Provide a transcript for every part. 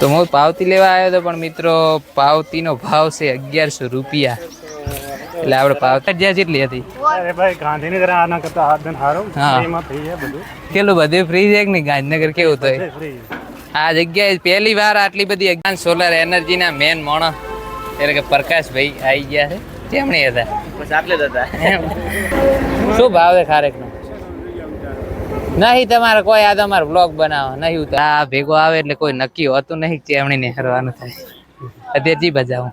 તો હું પાવતી લેવા આવ્યો હતો પણ મિત્રો પાવતીનો ભાવ છે અગિયારસો રૂપિયા. એટલે આપણે પાવતી જ્યાં જેટલી હતી. અરે ભાઈ ગાંધીનગર આના કરતા હાથ ધન હારો હા. એમાં થઈ જાય બધું. કેટલું બધું ફ્રી છે કે નહીં? ગાંધીનગર કેવું તો? આ જગ્યાએ પહેલી વાર આટલી બધી સોલાર એનર્જીના મેન માણસ એટલે કે પ્રકાશભાઈ આવી ગયા છે. તેમણે હતા. બસ આટલે જ હતા. શું ભાવ છે ખારેકનો? નહીં તમારે કોઈ આ તમારે બ્લોગ બનાવો નહીં ઉતર આ ભેગો આવે એટલે કોઈ નક્કી હોતું નહીં ચેમણી ને હરવાનું થાય. અત્યારે જી બજાવું.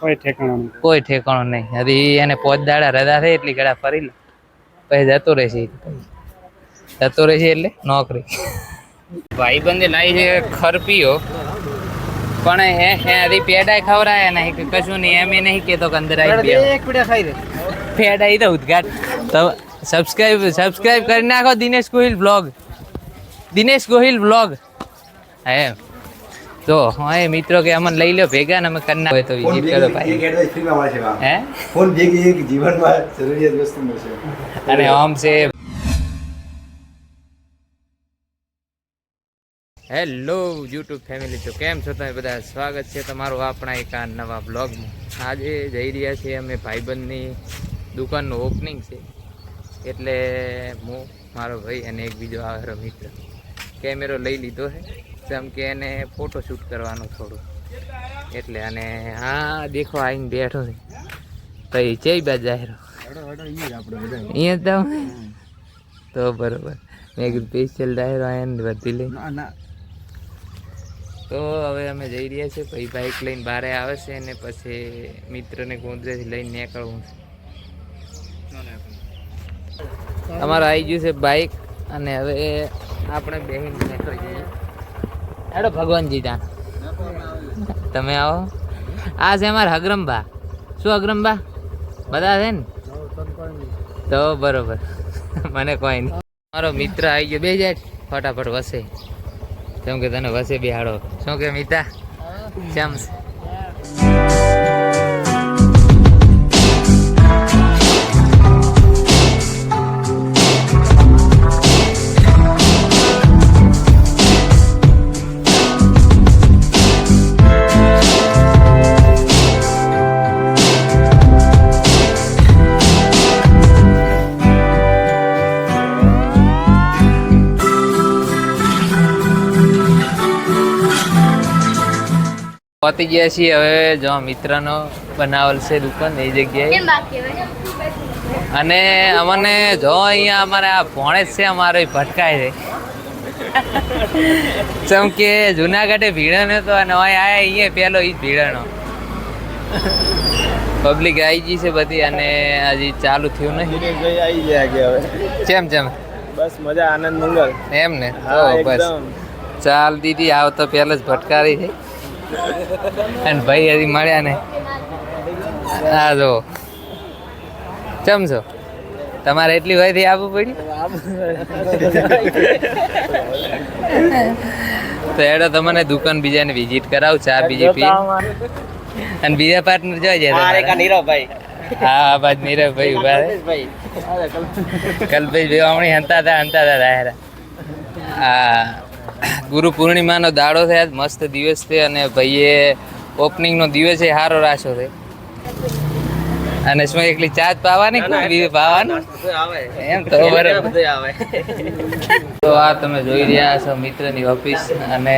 કોઈ ઠેકાણું નહીં. કોઈ ઠેકાણું નહીં. હજી એને પોચ દાડા રજા થાય એટલી ઘડા ફરી લે પછી જતો રહેશે જતો રહેશે એટલે નોકરી. ભાઈ બંને લાવી છે ખરપીઓ. પણ હે હે હજી પેડાય ખવરાય નહીં કે કશું નહીં એમ એ નહીં કેતો કે અંદર આવી બે એક પીડા ખાઈ દે. તો ઉદઘાટ. તો સબસ્ક્રાઇબ સબસ્ક્રાઇબ કરી નાખો દિનેશ ગોહિલ બ્લોગ દિનેશ ગોહિલ બ્લોગ એમ. તો હા મિત્રો કે અમને લઈ લો ભેગા ને અમે કરી નાખો. તો વિઝિટ કરો ભાઈ. હે? ફોન ભેગી એક જીવનમાં જરૂરિયાત વસ્તુ મળશે અને આમ છે. હેલો યુટ્યુબ ફેમિલી તો કેમ છો તમે બધા? સ્વાગત છે તમારું આપણા એક આ નવા બ્લોગમાં આજે જઈ રહ્યા છીએ અમે ભાઈબંધની દુકાનનું ઓપનિંગ છે. એટલે હું મારો ભાઈ અને એક બીજો આવેલો મિત્ર કેમેરો લઈ લીધો છે. જેમ કે એને ફોટો શૂટ કરવાનો થોડું. એટલે અને હા દેખો આવીને બેઠો છે. પછી ચઈ બાજ જાહેરો. અહીંયા જાઉં તો બરોબર. મેં કીધું સ્પેશિયલ ડાયરો આયા વધી લઈ તો હવે અમે જઈ રહ્યા છીએ. પછી બાઇક લઈને બારે આવે છે અને પછી મિત્રને ગોંદરેથી લઈને નીકળવું છે. અમારું આવી ગયું છે બાઇક અને હવે આપણે બેહીને હેડો ભગવાનજી ત્યાં. તમે આવો. આ છે અમારા હગરમબા શું હગરમબા બધા છે ને? તો બરોબર. મને કોઈ નહીં. મારો મિત્ર આવી ગયો. બે જાય. ફટાફટ વસે. કેમ કે તને વસે બેહાડો. શું કે મિતા? ચમ છે? પહોંચી ગયા છીએ હવે જો મિત્રનો બનાવેલ છે દુકાન એ જગ્યાએ. અને અમને જો અહીંયા અમારે આ ભોણેજ છે અમારો ભટકાય છે. જેમ કે જુનાગઢે ભીડનો હતો અને હવે આ અહીંયા પેલો એ જ ભીડનો. પબ્લિક આવી ગઈ છે બધી અને હજી ચાલુ થયું નહીં. આવી ગયા હવે? ચેમ ચેમ બસ મજા આનંદ મંગલ એમ ને? હા બસ. ચાલ દીદી આવ તો પેલા જ ભટકારી છે. અને ભાઈ હજી મળ્યા ને હા જો ચમ છો? તમારે એટલી વયથી આવવું પડ્યું? તો એડો તમને દુકાન બીજાને વિઝિટ કરાવ ચા બીજી પી. અને બીજા પાર્ટનર જોઈ જાય. નીરવભાઈ. હા બાદ નીરવભાઈ ઊભા રહે. ભાઈ કલ્પેશ ભાઈ હમણાં હંતા હતા હંતા હતા હા. ગુરુ પૂર્ણિમાનો દાડો છે આજ મસ્ત દિવસ છે અને ભાઈએ ઓપનિંગનો દિવસ એ સારો રાખ્યો છે. અને શું એકલી ચા જ પાવાની કોઈ બીજું પાવાનું? એમ તો બરાબર. તો આ તમે જોઈ રહ્યા છો મિત્રની ઓફિસ અને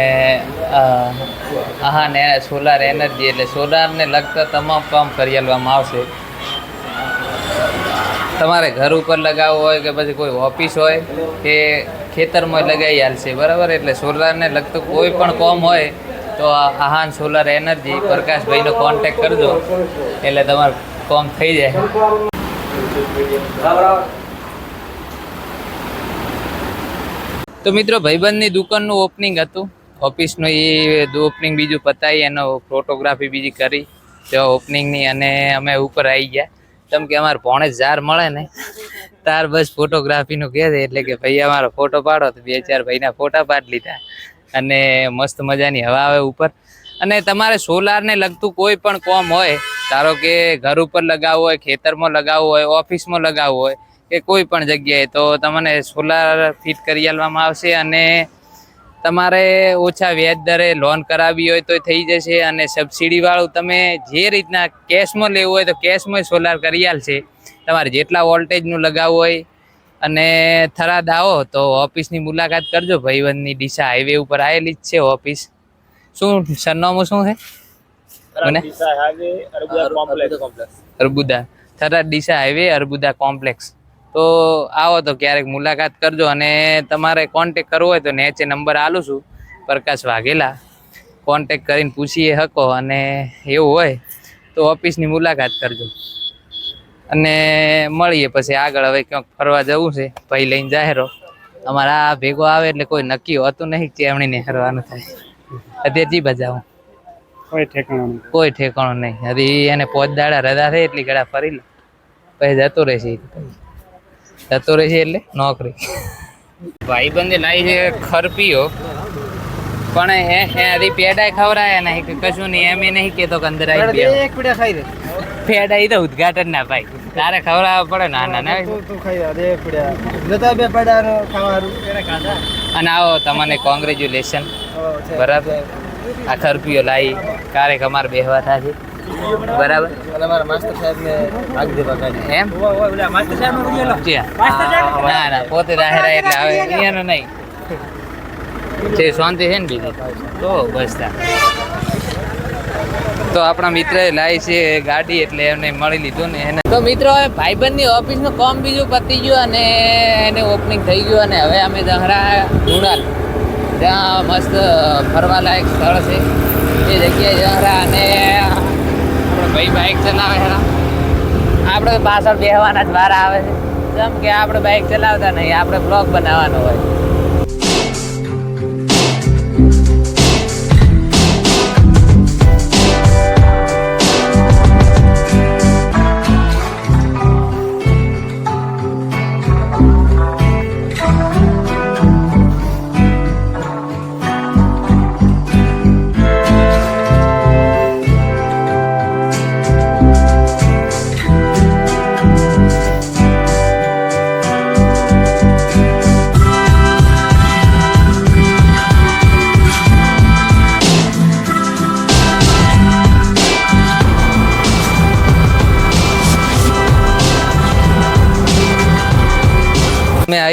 હા ને સોલાર એનર્જી એટલે સોલારને લગતા તમામ કામ કરી આવશે. તમારે ઘર ઉપર લગાવવું હોય કે પછી કોઈ ઓફિસ હોય કે ખેતરમાં લગાવી હાલશે બરાબર? એટલે સોલારને લગતું કોઈ પણ કોમ હોય તો આહાન સોલાર એનર્જી પ્રકાશભાઈનો કોન્ટેક કરજો. એટલે તમારું કોમ થઈ જાય. તો મિત્રો, ભાઈબંધની દુકાનનું ઓપનિંગ હતું. ઓફિસનું એ ઓપનિંગ બીજું પતાવી એનો ફોટોગ્રાફી બીજી કરી. તો ઓપનિંગની અને અમે ઉપર આવી ગયા. કેમ કે અમારે પોણે જાર મળે ને. તાર બસ ફોટોગ્રાફીનું કહે એટલે કે ભાઈ અમારો ફોટો પાડો તો બે ચાર ભાઈના ફોટા પાડી લીધા. અને મસ્ત મજાની હવા આવે ઉપર. અને તમારે સોલારને લગતું કોઈ પણ કોમ હોય, ધારો કે ઘર ઉપર લગાવવું હોય, ખેતરમાં લગાવવું હોય, ઓફિસમાં લગાવવું હોય, કે કોઈ પણ જગ્યાએ, તો તમને સોલાર ફિટ કરી આપવામાં આવશે અને તમારે ઓછા વ્યાજ દરે લોન કરાવવી હોય તો થઈ જશે અને સબસિડી વાળું તમે જે રીતના કેશમાં લેવું હોય તો કેશમાં સોલાર કરી આલશે તમારે જેટલા વોલ્ટેજનું લગાવવું હોય અને થરાદ આવો તો ઓફિસની મુલાકાત કરજો. ભાઈબંધની ડીસા હાઈવે ઉપર આવેલી જ છે ઓફિસ શું સરનામું શું છે? મને? અરબુદા અર્બુદા થરાદ ડીસા હાઈવે અર્બુદા કોમ્પ્લેક્સ તો આવો તો ક્યારેક મુલાકાત કરજો અને તમારે કોન્ટેક કરવો હોય તો નેચે નંબર આલું છું પ્રકાશ વાઘેલા. કોન્ટેક કરીને પૂછીએ શકો અને એવું હોય તો ઓફિસની મુલાકાત કરજો. અને મળીએ પછી આગળ હવે ક્યાંક ફરવા જવું છે ભાઈ લઈને જાહેરો અમારા આ ભેગો આવે એટલે કોઈ નક્કી હોતું નહીં ચેમણી ને હરવાનું થાય. અત્યારે જી બજાવું કોઈ ઠેકાણું કોઈ ઠેકાણું નહીં. હજી એને પોચ દાડા રજા થઈ એટલી ગળા ફરી લે. પછી જતો રહેશે ઈ રહે છે એટલે નોકરી. ભાઈબંધે લાવી છે ખરપીઓ. પણ એ એ હજી પેડાય ખવડાયા નહીં કે કશું નહીં એમ નહીં કેતો કે અંદર આવી બે એક પેડા ખાઈ દે પેડા ઈ તો ઉદઘાટન ના ભાઈ. તારે ખવડાવવા પડે ના ના ના? તું ખાઈ દે એક પીડા. જતા બે પીડા ખાવાનું. અને આવો તમને કોંગ્રેચ્યુલેશન બરાબર? આ ખરપીઓ લાવી ક્યારેક અમારે બેહવા થશે. બરાબર. ને એમ? નો પોતે દાહેરા એટલે આવે અહીંયાનો નહીં. છે શાંતિ છે ને બીજી. તો બસ તો. આપણા મિત્ર લાવી છે ગાડી એટલે એમને મળી લીધું ને એને. તો મિત્રો હવે ભાઈબંધની ઓફિસનું કામ બીજું પતી ગયું અને એને ઓપનિંગ થઈ ગયું અને હવે અમે દહરા ધુણાલ ત્યાં મસ્ત ફરવાલાયક સ્થળ છે. એ જગ્યાએ જહરા અને ભાઈ બાઇક ચલાવે હેરા આપણે પાછળ બેહવાના જ વાર આવે છે. જેમ કે આપણે બાઇક ચલાવતા નહીં, આપણે બ્લોગ બનાવવાનો હોય.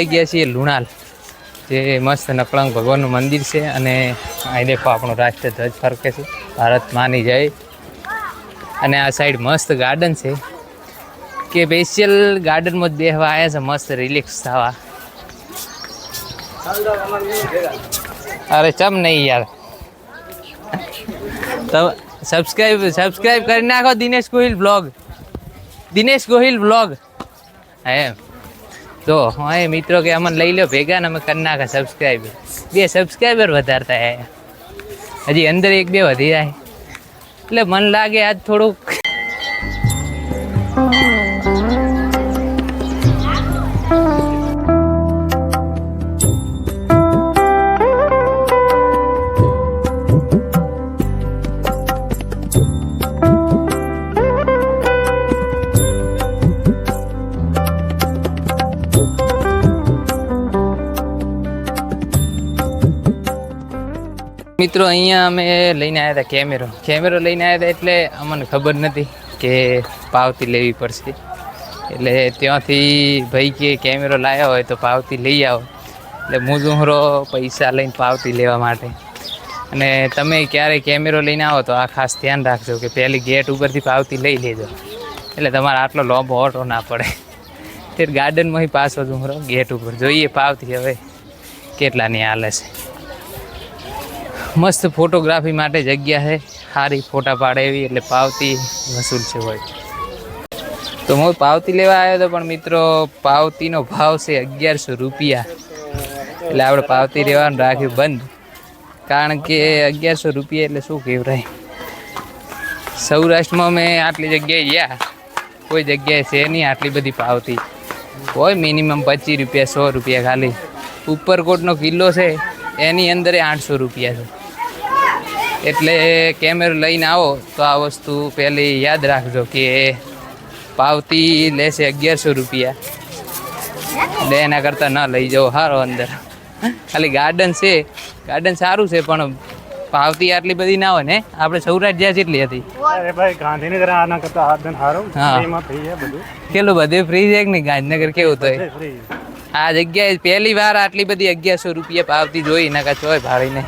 આવી ગયા છીએ લુણાલ, જે મસ્ત નકળંગ ભગવાનનું મંદિર છે અને અહીં દેખો આપણો રાષ્ટ્ર ફરકે છે, ભારત માની જય. અને આ સાઈડ મસ્ત ગાર્ડન છે. કે સ્પેશિયલ ગાર્ડનમાં જ બેહવા આવ્યા છે, મસ્ત રિલેક્સ થવા. અરે ચમ નહીં યાર. તો સબસ્ક્રાઈબ સબસ્ક્રાઈબ કરી નાખો દિનેશ ગોહિલ બ્લોગ દિનેશ ગોહિલ બ્લોગ એમ. તો હા મિત્રો કે અમને લઈ લો ભેગા ને અમે કરી નાખે સબસ્ક્રાઈબર બે સબસ્ક્રાઈબર વધારતા હે. હજી અંદર એક બે વધી જાય. એટલે મન લાગે આજ થોડુંક મિત્રો, અહીંયા અમે લઈને આવ્યા હતા કેમેરો. કેમેરો લઈને આવ્યા હતા એટલે અમને ખબર નથી કે પાવતી લેવી પડશે. એટલે ત્યાંથી ભાઈ કે કેમેરો લાવ્યો હોય તો પાવતી લઈ આવો. એટલે હું મુજુહરો પૈસા લઈને પાવતી લેવા માટે. અને તમે ક્યારે કેમેરો લઈને આવો તો આ ખાસ ધ્યાન રાખજો કે પહેલી ગેટ ઉપરથી પાવતી લઈ લેજો. એટલે તમારે આટલો લોંબો ઓટો ના પડે. તે ગાર્ડનમાંથી પાછો ઝુમરો ગેટ ઉપર. જોઈએ પાવતી હવે કેટલાની હાલે છે. મસ્ત ફોટોગ્રાફી માટે જગ્યા છે. સારી ફોટા પાડે એવી એટલે પાવતી વસૂલ છે હોય. તો હું પાવતી લેવા આવ્યો હતો પણ મિત્રો, પાવતીનો ભાવ છે અગિયારસો રૂપિયા. એટલે આપણે પાવતી લેવાનું રાખ્યું બંધ. કારણ કે અગિયારસો રૂપિયા એટલે શું કહેવાય? સૌરાષ્ટ્રમાં મેં આટલી જગ્યાએ ગયા. કોઈ જગ્યાએ છે નહીં આટલી બધી પાવતી. હોય મિનિમમ પચીસ રૂપિયા, સો રૂપિયા ખાલી. ઉપરકોટનો કિલ્લો છે, એની અંદર આઠસો રૂપિયા છે. એટલે કેમેરો લઈને આવો તો આ વસ્તુ પહેલી યાદ રાખજો કે પાવતી લેશે અગિયારસો રૂપિયા. એટલે એના કરતાં ન લઈ જાઓ સારો અંદર. ખાલી ગાર્ડન છે ગાર્ડન સારું છે પણ પાવતી આટલી બધી ના હોય ને આપણે સૌરાષ્ટ્ર જ્યાં જેટલી હતી. અરે ભાઈ ગાંધીનગર આના કરતા હાથ સારું. એમાં થઈ જાય બધું. કેટલું બધે ફ્રી છે કે નહીં? ગાંધીનગર કેવું તો આ જગ્યાએ પહેલી વાર આટલી બધી અગિયારસો રૂપિયા પાવતી જોઈ નકા હોય ભાડીને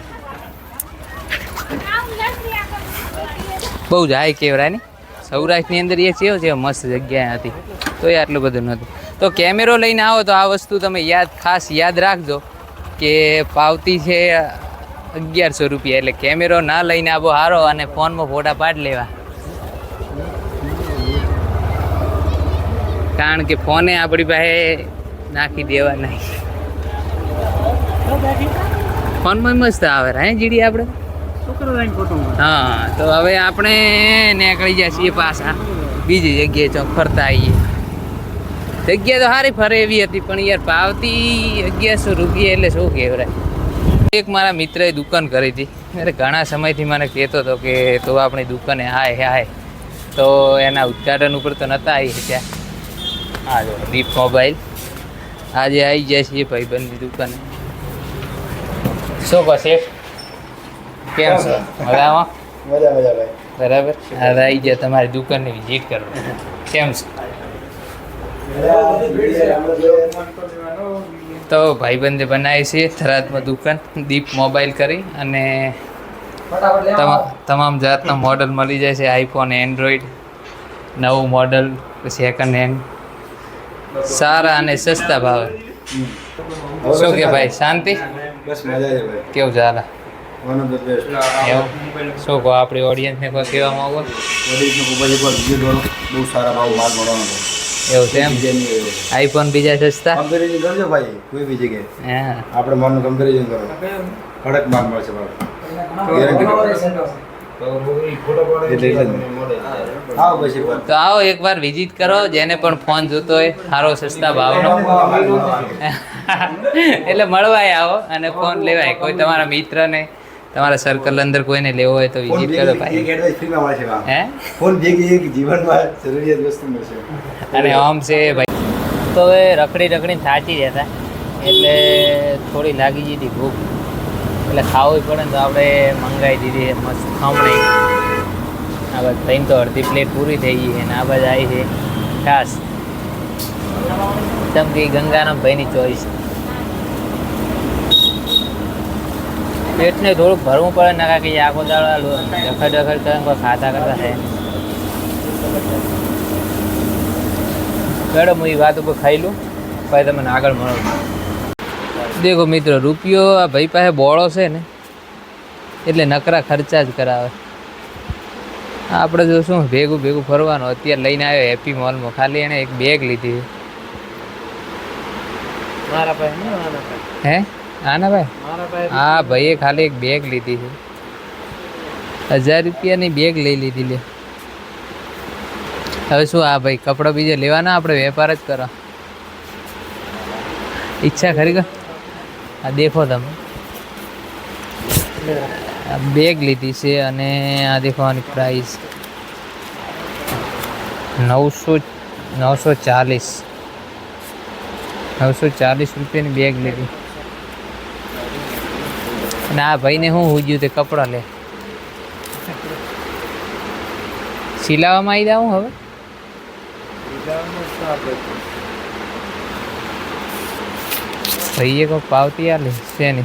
બહુ જ હાઈ કહેવાય ને. સૌરાષ્ટ્રની અંદર એ છે છે, મસ્ત જગ્યા હતી. તો એ આટલું બધું નહોતું. તો કેમેરો લઈને આવો તો આ વસ્તુ તમે યાદ, ખાસ યાદ રાખજો કે પાવતી છે અગિયારસો રૂપિયા. એટલે કેમેરો ના લઈને આવો હારો અને ફોનમાં ફોટા પાડ લેવા. કારણ કે ફોને આપણી પાસે નાખી દેવા નહીં. ફોનમાં મસ્ત આવે, હે, જીડી આપણે? હા, તો હવે આપણે નીકળી ગયા છીએ પાછા. બીજી જગ્યાએ ચોક ફરતા આવીએ. જગ્યા તો સારી ફરે એવી હતી, પણ યાર પાવતી અગિયારસો રૂપિયા એટલે શું કહેવાય? એક મારા મિત્રએ દુકાન કરી હતી. અરે, ઘણા સમયથી મને કહેતો હતો કે તું આપણી દુકાને હાય હાય. તો એના ઉદઘાટન ઉપર તો નહોતા આવી શક્યા. હા જો, દીપ મોબાઈલ. આજે આવી જાય છીએ ભાઈબંધની દુકાને. શું કહો શેઠ કેમ છો? મજામાં? મજા મજા ભાઈ. બરાબર? હવે આવી ગયા તમારી દુકાનની વિઝિટ કરો કેમ છો? તો ભાઈબંધે બનાવી છે થરાદમાં દુકાન દીપ મોબાઈલ કરી અને તમા- તમામ જાતના મોડલ મળી જાય છે આઈફોન એન્ડ્રોઈડ નવું મોડલ સેકન્ડ હેન્ડ સારા અને સસ્તા ભાવે. શું કે ભાઈ શાંતિ? બસ મજા છે ભાઈ. કેવું ચાલે? વન ઓફ ધ બેસ્ટ શું કહો આપણી ઓડિયન્સને કોઈ કહેવા માંગો? ઓડિયન્સને ખૂબ જ એકવાર વીડિયો દોરો બહુ સારા ભાવ માલ મળવાનો છે. એવું છે એમ? આઈફોન બીજા સસ્તા? કમ્પેરિઝન કરજો ભાઈ કોઈ બી જગ્યાએ. હા. આપણે માલનું કમ્પેરિઝન કરો. કડક માલ મળશે ભાઈ. તો. આવો એકવાર વિઝિટ કરો જેને પણ ફોન જોતો હોય સારો સસ્તા ભાવનો. એટલે મળવાય આવો અને ફોન લેવાય કોઈ તમારા મિત્રને. તમારા સર્કલ અંદર કોઈને લેવો હોય તો વિઝિટ કરો ભાઈ. એડવાઇસ ફ્રીમાં મળે છે હે? ફોન ભેગી એક જીવનમાં જરૂરિયાત વસ્તુ મળશે અને આમ છે ભાઈ. તો હવે રખડી રખડીને થાચી જતા. એટલે થોડી લાગી જતી ભૂખ. એટલે ખાવું પડે તો આપણે મંગાવી દીધી મસ્ત ખમણી. આ બાજુ થઈને તો અડધી પ્લેટ પૂરી થઈ ગઈ છે અને આ બધા આવી છે. ખાસ. ચમકી ગંગારામ ભાઈની ચોઈસ પેટને થોડુંક ભરવું પડે ને કે આખો દાડો ડખડ ડખડ કરે કોઈ ખાતા કરતા છે ચડો હું એ વાત ઉપર ખાઈ લઉં પછી તમને આગળ મળો. દેખો મિત્રો રૂપિયો આ ભાઈ પાસે બોળો છે ને એટલે નકરા ખર્ચા જ કરાવે. આપણે જો શું ભેગું ભેગું ફરવાનું અત્યારે લઈને આવ્યો હેપી મોલમાં ખાલી એણે એક બેગ લીધી. મારા પાસે પાસે. હે આના ભાઈ? હા ભાઈએ ખાલી એક બેગ લીધી છે. હજાર રૂપિયાની બેગ લઈ લીધી લે. હવે શું આ ભાઈ કપડાં બીજે લેવાના આપણે વેપાર જ કરો. ઈચ્છા ખરી આ દેખો તમે. આ બેગ લીધી છે અને આ દેખો આની પ્રાઇસ નવસો નવસો ચાલીસ. નવસો ચાલીસ રૂપિયાની બેગ લીધી. આ ભાઈને હું હુજ્યું તે કપડાં લે. સિલાવામાં આવી જાઉં હવે? ભાઈએ કોઈ પાવતી આલે, છે નહીં.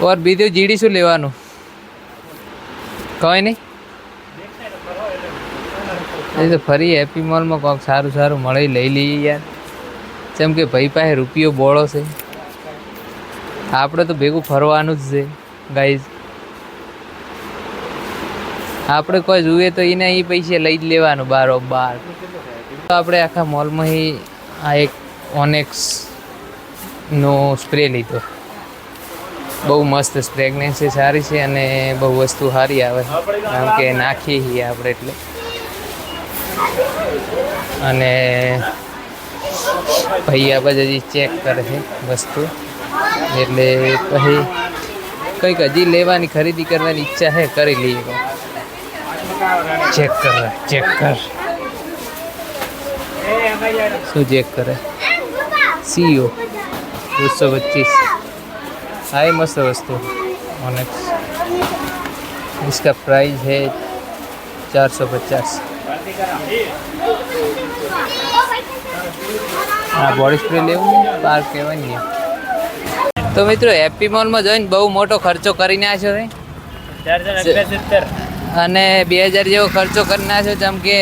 ઓર બીજું જીડી શું લેવાનું? કઈ નહીં. એ તો ફરી હેપી મોલમાં કોઈક સારું સારું મળી, લઈ લઈએ યાર. જેમ કે ભાઈ પાસે રૂપિયો બોળો છે. આપણે તો ભેગું ફરવાનું જ છે ગાઈઝ આપણે કોઈ જુએ તો એને એ પૈસે લઈ જ લેવાનું બારો બાર તો આપણે આખા મોલમાં આ એક ઓનેક્સનો સ્પ્રે લીધો. બહુ મસ્ત પ્રેગ્નન્સી સારી છે અને બહુ વસ્તુ સારી આવે. કારણ કે નાખીએ છીએ આપણે એટલે. અને ભાઈ આ બાજુ ચેક કરે છે વસ્તુ. એટલે પછી કંઈક હજી લેવાની ખરીદી કરવાની ઈચ્છા છે કરી લઈએ ચેક કર ચેક કર શું ચેક કરે સીઓ દોસો પચીસ हाई मस्त वस्तु ऑनेक्स इसका प्राइस है चार सौ पचास હા બોડી સ્પ્રે લેવું પાર્ક કહેવાય ને તો મિત્રો હેપી મોલમાં જોઈને બહુ મોટો ખર્ચો કરી નાખ્યો છે. અને બે હજાર જેવો ખર્ચો કરી નાખ્યો જેમ કે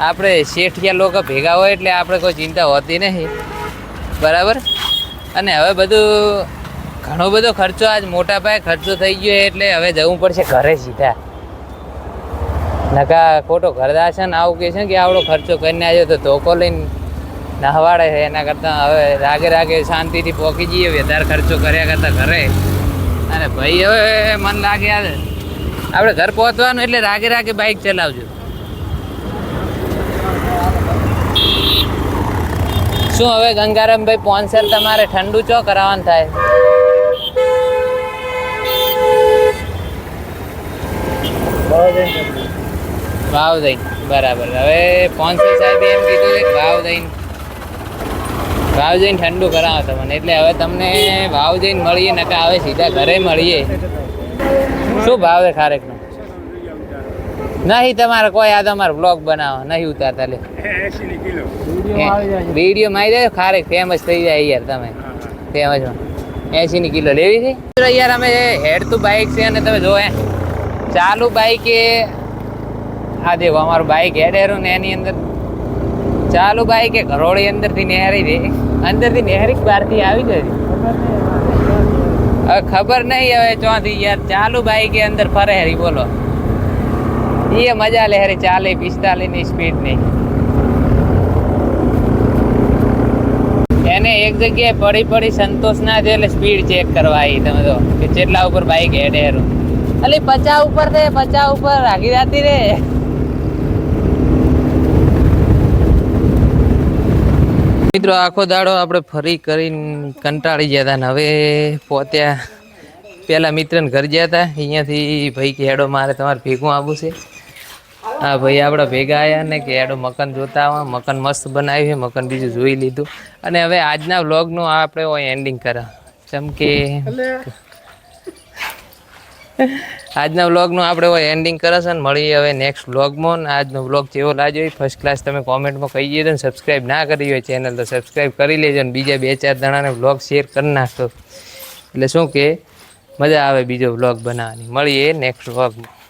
આપણે શેઠિયા લોકો ભેગા હોય એટલે આપણે કોઈ ચિંતા હોતી નહીં. બરાબર? અને હવે બધું ઘણો બધો ખર્ચો આજ મોટા પાયે ખર્ચો થઈ ગયો એટલે હવે જવું પડશે ઘરે સીધા. નકા ખોટો ઘરદાશન આવું કે છે કે આવડો ખર્ચો કરીને આવ્યો તો ધોકો લઈને નહવાડે છે, એના કરતાં હવે રાગે રાગે શાંતિથી પહોંચી જઈએ, વધારે ખર્ચો કર્યા કરતાં ઘરે. અને ભાઈ હવે મન લાગે આજે આપણે ઘર પહોંચવાનું એટલે રાગે રાગે બાઇક ચલાવજો. શું હવે ગંગારામભાઈ પોન્સર તમારે ઠંડુ ચો કરાવવાનું થાય? ભાવ દઈ બરાબર. હવે પોન્સર સાહેબે એમ કીધું છે વાવ દઈને વાવ જઈને ઠંડુ કરાવો તમને. એટલે હવે તમને ભાવ જઈને મળીએ નકા હવે સીધા ઘરે મળીએ. શું ભાવ છે ખારેકનો? નહીં તમારે કોઈ આ તમારે બ્લોગ બનાવો. નહીં ઉતારતા લે. વીડિયો મારી દેજો ખારેક ફેમસ થઈ જાય યાર તમે. ફેમસમાં એસી ની કિલો લેવી છે? યાર અમે હેડ તો બાઇક છે અને તમે જો ચાલુ બાઇક એ આ દેવો અમારું બાઇક હેડ હેરું ને એની અંદર ચાલુ ભાઈ કે ઘરોળી અંદરથી નેહરી દે અંદરથી નેહરી બહારથી આવી જાય ખબર નહીં હવે ચોથી યાર. ચાલુ ભાઈ કે અંદર ફરે હરી, બોલો. એ મજા લે હરી ચાલે પિસ્તાલીસની સ્પીડની. એને એક જગ્યાએ પડી પડી સંતોષ ના છે એટલે સ્પીડ ચેક કરવા આવી તમે તો. કે ચેટલા ઉપર બાઈક હેડે હેરું. અલી પચા ઉપર રે પચા ઉપર આગી જાતી રે. મિત્રો, આખો દાડો આપણે ફરી કરીને કંટાળી ગયા હતા ને હવે પોત્યા પેલા મિત્રને ઘર ગયા હતા અહીંયાથી ભાઈ કે હેડો, મારે તમારે ભેગું આવવું છે. હા ભાઈ આપણા ભેગા આવ્યા ને કે હેડો, મકાન જોતા આવા. મકાન મસ્ત બનાવ્યું છે, મકાન બીજું જોઈ લીધું. અને હવે આજના વ્લોગનું આપણે એન્ડિંગ કરા. જેમ કે આજના વ્લોગનું આપણે હવે એન્ડિંગ કરે છે ને મળીએ હવે નેક્સ્ટ વ્લોગમાં ને આજનો વ્લોગ જેવો લાગ્યો હોય ફર્સ્ટ ક્લાસ તમે કોમેન્ટમાં કહી દેજો ને સબસ્ક્રાઈબ ના કરી હોય ચેનલ તો સબસ્ક્રાઈબ કરી લેજો ને બીજા બે ચાર જણાને વ્લોગ શેર કરી નાખો એટલે શું કે, મજા આવે બીજો વ્લોગ બનાવવાની. મળીએ નેક્સ્ટ વ્લોગમાં.